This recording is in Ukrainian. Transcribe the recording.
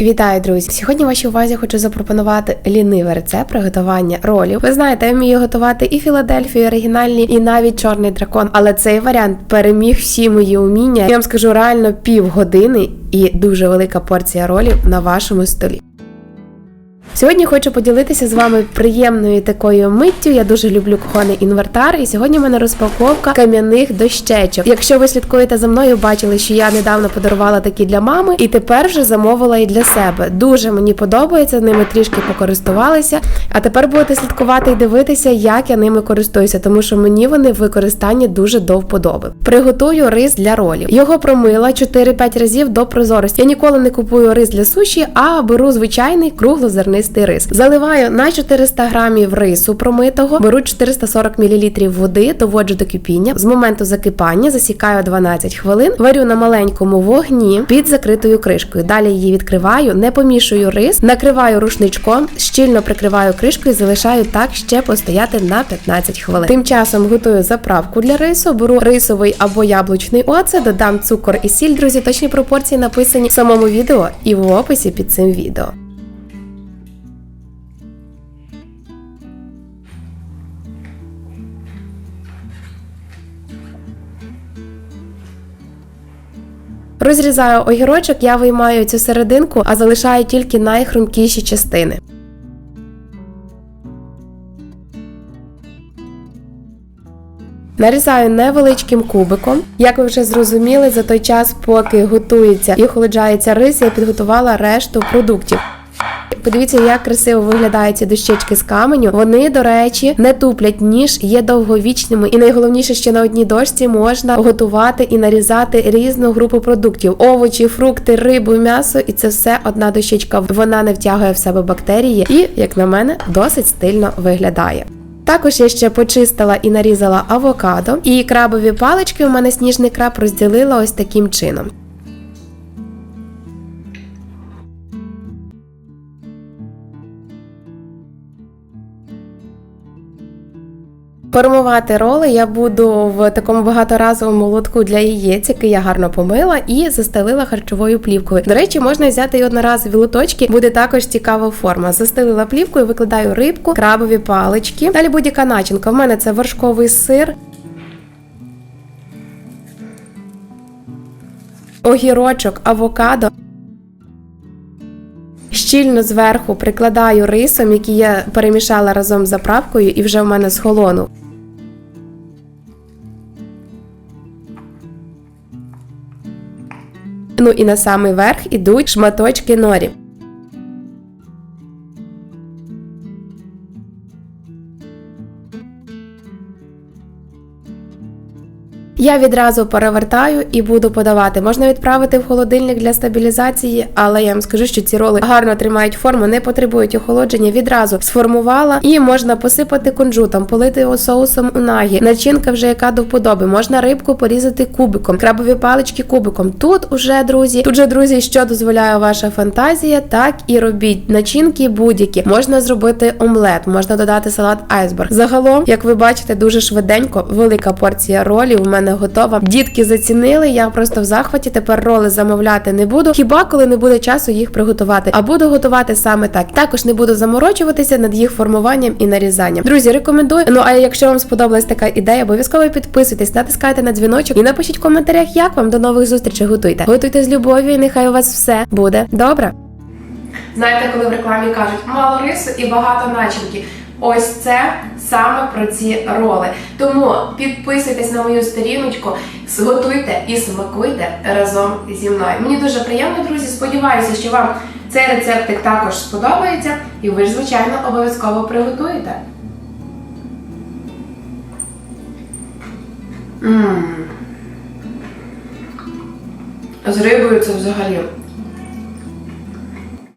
Вітаю, друзі! Сьогодні вашій увазі хочу запропонувати лінивий рецепт приготування ролів. Ви знаєте, я вмію готувати і Філадельфію, і оригінальні, і навіть чорний дракон. Але цей варіант переміг всі мої уміння. Я вам скажу реально півгодини і дуже велика порція ролів на вашому столі. Сьогодні хочу поділитися з вами приємною такою миттю. Я дуже люблю кухонний інвертар, і сьогодні в мене розпаковка кам'яних дощечок. Якщо ви слідкуєте за мною, бачили, що я недавно подарувала такі для мами, і тепер вже замовила і для себе. Дуже мені подобається, ними трішки покористувалися. А тепер будете слідкувати і дивитися, як я ними користуюся, тому що мені вони в використанні дуже до вподоби. Приготую рис для ролів. Його промила 4-5 разів до прозорості. Я ніколи не купую рис для суші, а беру звичайний круглозернистий рис. Заливаю на 400 грамів рису промитого, беру 440 мл води, доводжу до кипіння. З моменту закипання засікаю 12 хвилин, варю на маленькому вогні під закритою кришкою. Далі її відкриваю, не помішую рис, накриваю рушничком, щільно прикриваю кришкою і залишаю так ще постояти на 15 хвилин. Тим часом готую заправку для рису, беру рисовий або яблучний оцет, додам цукор і сіль. Друзі, точні пропорції написані в самому відео і в описі під цим відео. Розрізаю огірочок, я виймаю цю серединку, а залишаю тільки найхрумкіші частини. Нарізаю невеличким кубиком. Як ви вже зрозуміли, за той час, поки готується і охолоджається рис, я підготувала решту продуктів. Подивіться, як красиво виглядають ці дощечки з каменю. Вони, до речі, не туплять ніж, є довговічними. І найголовніше, що на одній дошці можна готувати і нарізати різну групу продуктів: овочі, фрукти, рибу, м'ясо, і це все одна дощечка. Вона не втягує в себе бактерії і, як на мене, досить стильно виглядає. Також я ще почистила і нарізала авокадо, і крабові палички у мене сніжний краб розділила ось таким чином. Формувати роли я буду в такому багаторазовому лотку для яєць, який я гарно помила і застелила харчовою плівкою. До речі, можна взяти і одноразові лоточки, буде також цікава форма. Застелила плівкою, викладаю рибку, крабові палички. Далі будь-яка начинка. В мене це вершковий сир. Огірочок, авокадо. Щільно зверху прикладаю рисом, який я перемішала разом з заправкою, і вже в мене схолонув. Ну і на самий верх ідуть шматочки норі. Я відразу перевертаю і буду подавати. Можна відправити в холодильник для стабілізації, але я вам скажу, що ці роли гарно тримають форму, не потребують охолодження. Відразу сформувала і можна посипати кунжутом, полити його соусом у нагі. Начинка вже яка до вподоби. Можна рибку порізати кубиком, крабові палички кубиком. Тут уже, друзі, тут же, друзі, що дозволяє ваша фантазія, так і робіть начинки будь-які. Можна зробити омлет, можна додати салат айсберг. Загалом, як ви бачите, дуже швиденько, велика порція ролів у мене готова. Дітки зацінили, я просто в захваті. Тепер роли замовляти не буду. Хіба коли не буде часу їх приготувати? А буду готувати саме так. Також не буду заморочуватися над їх формуванням і нарізанням. Друзі, рекомендую. Ну а якщо вам сподобалась така ідея, обов'язково підписуйтесь, натискайте на дзвіночок і напишіть в коментарях, як вам до нових зустрічей готуйте. Готуйте з любов'ю, і нехай у вас все буде добре. Знаєте, коли в рекламі кажуть мало рису і багато начинки. Ось це саме про ці роли. Тому підписуйтесь на мою сторіночку, готуйте і смакуйте разом зі мною. Мені дуже приємно, друзі. Сподіваюся, що вам цей рецептик також сподобається, і ви ж, звичайно, обов'язково приготуєте. Ммм. З рибою це взагалі